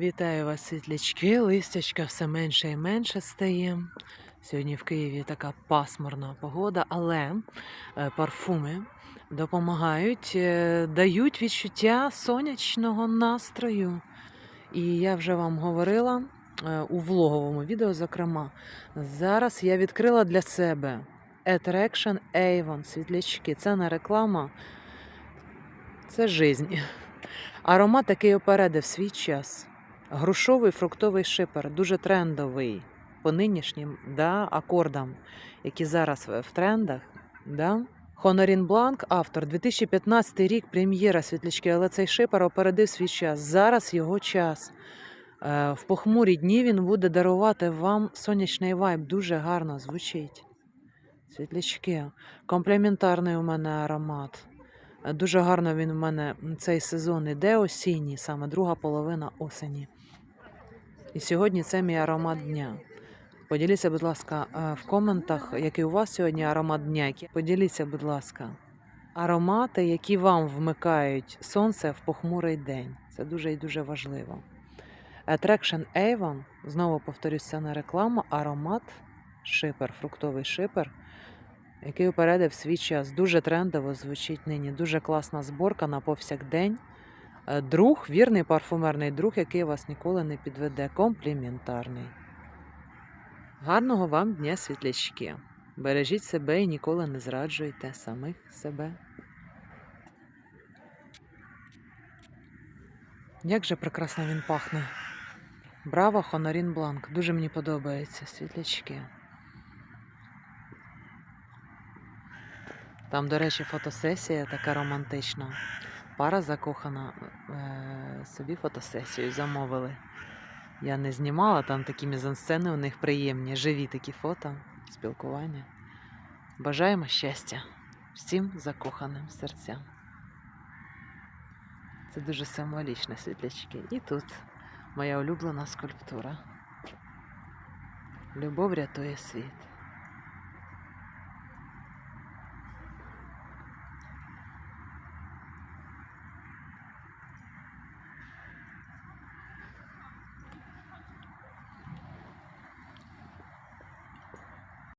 Вітаю вас, світлячки. Листячка все менше і менше стає. Сьогодні в Києві така пасмурна погода, але е, парфуми допомагають, е, дають відчуття сонячного настрою. І я вже вам говорила е, у влоговому відео, зокрема, зараз я відкрила для себе Attraction Avon світлячки. Це не реклама, це жизнь. Аромат такий опередив свій час. Грушовий фруктовий шипер, дуже трендовий по нинішнім да, акордам, які зараз в трендах. Да. Хонорін Бланк, автор, 2015 рік, прем'єра світлячки, але цей шипер опередив свій час. Зараз його час. Е, В похмурі дні він буде дарувати вам сонячний вайб. Дуже гарно звучить. Світлячки. Комплементарний у мене аромат. Дуже гарно він в мене цей сезон іде осінній, саме друга половина осені. І сьогодні це мій аромат дня. Поділіться, будь ласка, е, в коментах, який у вас сьогодні аромат дня. Поділіться, будь ласка, аромати, які вам вмикають сонце в похмурий день. Це дуже і дуже важливо. Attraction Avon, знову повторюсь, це не реклама, аромат шипер, фруктовий шипер, який упередив свій час. Дуже трендово звучить нині. Дуже класна зборка на повсякдень. Е, Друг, вірний парфумерний друг, який вас ніколи не підведе. Компліментарний. Гарного вам дня, світлячки. Бережіть себе і ніколи не зраджуйте самих себе. Як же прекрасно він пахне. Браво, Хонорін Бланк. Дуже мені подобається світлячки. Там, до речі, фотосесія така романтична. Пара закохана е, собі фотосесію замовили. Я не знімала, там такі мізансцени у них приємні, живі такі фото, спілкування. Бажаємо щастя всім закоханим серцям. Це дуже символічно, світлячки. І тут моя улюблена скульптура. Любов рятує світ.